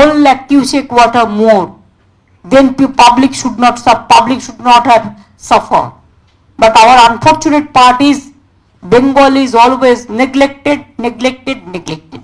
one lakh cubic water more, then pu- public should not suffer, public should not have suffer. But our unfortunate part is Bengal is always neglected, neglected, neglected.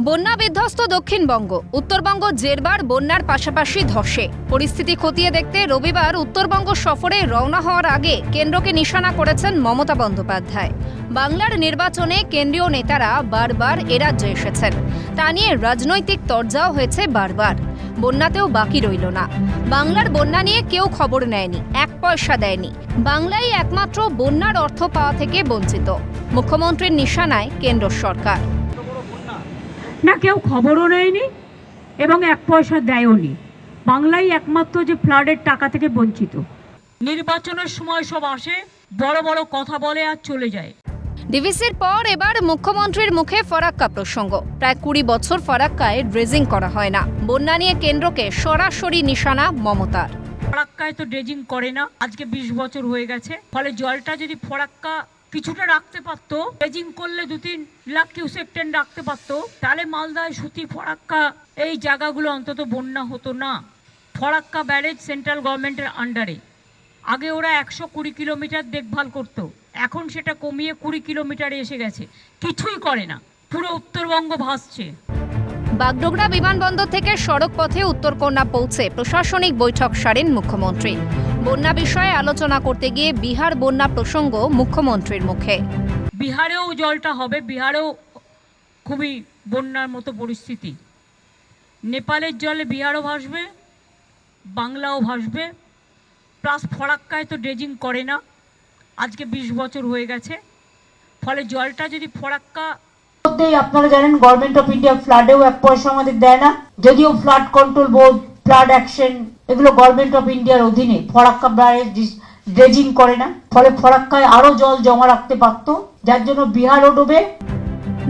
বন্যা বিধ্বস্ত দক্ষিণবঙ্গ উত্তরবঙ্গ জেরবার বন্যার পাশাপাশি ধসে পরিস্থিতি খতিয়ে দেখতে রবিবার উত্তরবঙ্গ সফরে রওনা হওয়ার আগে কেন্দ্রকে নিশানা করেছেন মমতা বন্দ্যোপাধ্যায় বাংলার নির্বাচনে কেন্দ্রীয় নেতারা বারবার এ রাজ্যে এসেছেন তা নিয়ে রাজনৈতিক তরজাও হয়েছে বারবার। বন্যাতেও বাকি রইল না। বাংলার বন্যা নিয়ে কেউ খবর নেয়নি এক পয়সা দেয়নি। বাংলাই একমাত্র বন্যার অর্থ পাওয়া থেকে বঞ্চিত। মুখ্যমন্ত্রীর নিশানায় কেন্দ্র সরকার। না কেউ খবরও নেয়নি এবং এক পয়সা দেয়ওনি। বাংলাই একমাত্র যে ফ্লাডের টাকা থেকে বঞ্চিত। নির্বাচনের সময় সব আসে বড় বড় কথা বলে আর চলে যায়। ডিভিসির পর এবার মুখ্যমন্ত্রীর মুখে ফরাক্কা প্রসঙ্গ। প্রায় কুড়ি বছর ফরাক্কায় ড্রেজিং করা হয় না। বন্যা নিয়ে কেন্দ্রকে সরাসরি নিশানা মমতার। ফরাক্কায় তো ড্রেজিং করে না, আজকে বিশ বছর হয়ে গেছে। ফলে জলটা যদি ফরাক্কা কিছুটা রাখতে পারতো, ড্রেজিং করলে দু তিন লাখ কিউসেক ট্রেন রাখতে পারতো, তাহলে মালদায় সুতি ফরাক্কা এই জায়গাগুলো অন্তত বন্যা হতো না। ফরাক্কা ব্যারেজ সেন্ট্রাল গভর্নমেন্টের আন্ডারে। আগে ওরা একশো কুড়ি কিলোমিটার দেখভাল করতো এখন সেটা কমিয়ে কুড়ি কিলোমিটারে এসে গেছে। কিছুই করে না পুরো উত্তরবঙ্গ ভাসছে। বাগডোগরা বিমানবন্দর থেকে সড়ক পথে উত্তরকন্যা পৌঁছে প্রশাসনিক বৈঠক সারেন মুখ্যমন্ত্রী। বন্যা বিষয়ে আলোচনা করতে গিয়ে বিহার বন্যা প্রসঙ্গ মুখ্যমন্ত্রীর মুখে। বিহারেও জলটা হবে বিহারেও খুবই বন্যার মতো পরিস্থিতি। নেপালের জলে বিহারও ভাসবে বাংলাও ভাসবে। প্লাস ফরাক্কায় তো ড্রেজিং করে না। আজকে বিশ বছর হয়ে গেছে। ফলে জলটা যদি ফরাক্কা আপনারা জানেন গভর্নমেন্ট অফ ইন্ডিয়া ফ্লাডেও এক পয়সা আমাদের দেয় না। যদিও flood control board flood action এগুলো গভর্নমেন্ট অফ ইন্ডিয়ার অধীনে ফরাক্কা ব্যারেজ ড্রেজিং করে না। ফলে ফরাক্কায় আরও জল জমা রাখতে পারতো। যার জন্য বিহারও ডোবে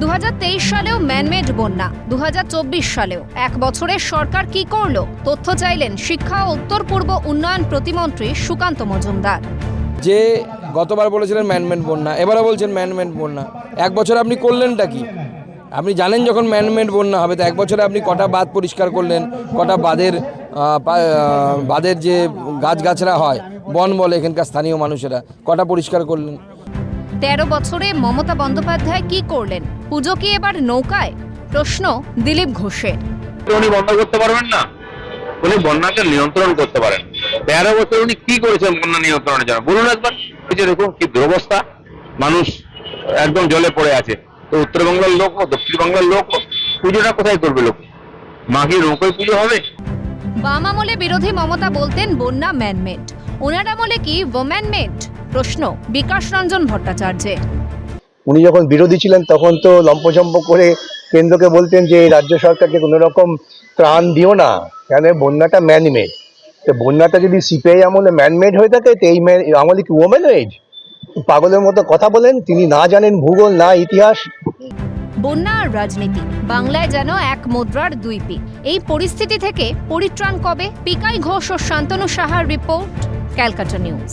দু হাজার তেইশ সালেও ম্যানমেড বন্যা দু হাজার চব্বিশ সালেও। এক বছরে সরকার কি করল? তথ্য চাইলেন শিক্ষা উত্তর পূর্ব উন্নয়ন প্রতিমন্ত্রী সুকান্ত মজুমদার। যে গতবার বলেছিলেন ম্যানমেড বন্যা এবারও বলছেন ম্যানমেড বন্যা। এক বছর আপনি করলেনটা কি? আপনি জানেন যখন ম্যানমেড বন্যা হবে তো এক বছরে আপনি কটা বাঁধ পরিষ্কার করলেন? কটা বাঁধের বাঁধের যে গাছগাছরা হয় বন বলে এখানকার স্থানীয় মানুষেরা কটা পরিষ্কার করলেন? তেরো বছরে মমতা বন্দ্যোপাধ্যায় কি করলেন? পুজো কি এবার নৌকায়? প্রশ্ন দিলীপ ঘোষের। উনি বন্ধ করতে পারবেন না? উনি বন্যাকে নিয়ন্ত্রণ করতে পারেন। তেরো বছর উনি কি করেছেন বন্যা নিয়ন্ত্রণের জন্য? বলুন একবার। এই যে দেখুন কি দুরবস্থা। মানুষ একদম জলে পড়ে আছে। তো উত্তরবঙ্গের লোক হোক, দক্ষিণ বাংলার লোক হোক, পুজোটা কোথায় করবে লোক? মাঘে নৌকায় পুজো হবে? বাম আমলে বিরোধী মমতা বলতেন বন্যা ম্যানমেড। ওনার আমলে কি ওম্যানমেড প্রশ্ন বিকাশ রঞ্জন ভট্টাচার্যের। উনি যখন বিরোধী ছিলেন, তখন তো লম্পচম্প করে কেন্দ্রকে বলতেন যে, রাজ্য সরকারকে কোনো রকম ত্রাণ দিও না, কেন বন্যাটা ম্যানমেড তো বন্যাটা যদি সিপিআই আমলে ম্যানমেড হয়ে থাকে, তো এই আমলে কি ওমেন ওয়েজ পাগলের মতো কথা বলেন, তিনি না জানেন ভূগোল, না ইতিহাস। বন্যা আর রাজনীতি, বাংলায় যেন এক মুদ্রার দুই পিঠ। এই পরিস্থিতি থেকে পরিত্রাণ কবে? পিকাই ঘোষ ও শান্তনু সাহার রিপোর্ট, ক্যালকাটা নিউজ।